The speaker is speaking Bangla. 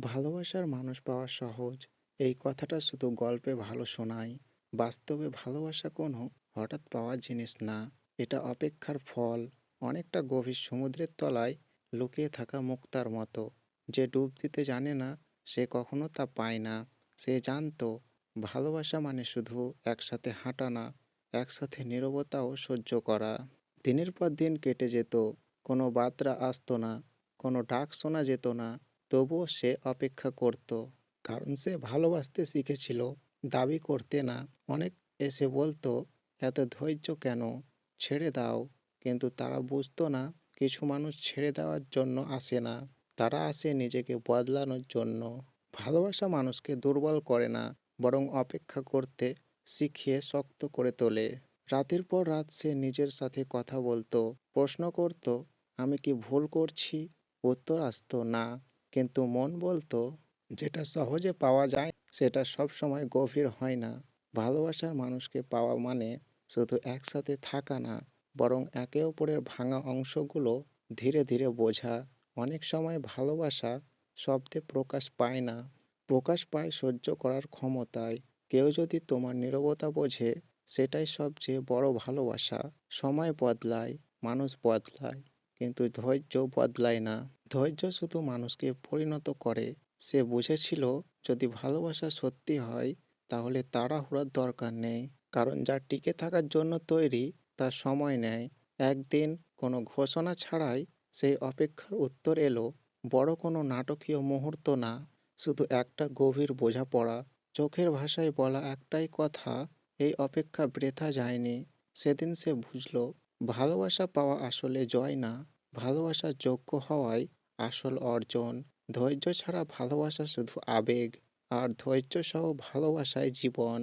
ভালোবাসার মানুষ পাওয়া সহজ। এই কথাটা শুধু গল্পে ভালো শোনায়, বাস্তবে ভালোবাসা কোনো হঠাৎ পাওয়া জিনিস না। এটা অপেক্ষার ফল, অনেকটা গভীর সমুদ্রের তলায় লুকিয়ে থাকা মুক্তার মতো। যে ডুব দিতে জানে না, সে কখনো তা পায় না। সে জানতো, ভালোবাসা মানে শুধু একসাথে হাঁটা না, একসাথে নীরবতাও সহ্য করা। দিনের পর দিন কেটে যেত, কোনো বার্তা আসতো না, কোনো ডাক শোনা যেত না তবুও সে অপেক্ষা করত। কারণ সে ভালোবাসতে শিখেছিল, দাবি করতে না। অনেক এসে বলতো, এত ধৈর্য কেন? ছেড়ে দাও। কিন্তু তারা বুঝতো না, কিছু মানুষ ছেড়ে দেওয়ার জন্য আসে না। তারা আসে নিজেকে বদলানোর জন্য। ভালোবাসা মানুষকে দুর্বল করে না, বরং অপেক্ষা করতে শিখিয়ে শক্ত করে তোলে। রাতের পর রাত সে নিজের সাথে কথা বলতো, প্রশ্ন করত, আমি কি ভুল করছি? উত্তর আসতো, না। কিন্তু মন বলতো, যেটা সহজে পাওয়া যায়, সেটা সবসময় গভীর হয় না। ভালোবাসার মানুষকে পাওয়া মানে শুধু একসাথে থাকা না, বরং একে অপরের ভাঙা অংশগুলো ধীরে ধীরে বোঝা। অনেক সময় ভালোবাসা শব্দে প্রকাশ পায় না। প্রকাশ পায় সহ্য করার ক্ষমতায়। কেউ যদি তোমার নীরবতা বোঝে, সেটাই সবচেয়ে বড় ভালোবাসা। সময় বদলায়, মানুষ বদলায়, কিন্তু ধৈর্য বদলায় না। ধৈর্য শুধু মানুষকে পরিণত করে, সে বুঝেছিল যদি ভালোবাসা সত্যি হয়, তাহলে তাড়াহুড়োর দরকার নেই। কারণ যা টিকে থাকার জন্য তৈরি তার সময় নেয়। একদিন কোনো ঘোষণা ছাড়াই সেই অপেক্ষার উত্তর এলো, বড় কোনো নাটকীয় মুহূর্ত না, শুধু একটা গভীর বোঝাপড়া। চোখের ভাষায় বলা একটাই কথা, এই অপেক্ষা বৃথা যায়নি। সেদিন সে বুঝল, ভালোবাসা পাওয়া আসলে জয় না। ভালোবাসার যোগ্য হওয়াই আসল অর্জন। ধৈর্য ছাড়া ভালোবাসা শুধু আবেগ আর ধৈর্য সহ ভালোবাসায় জীবন।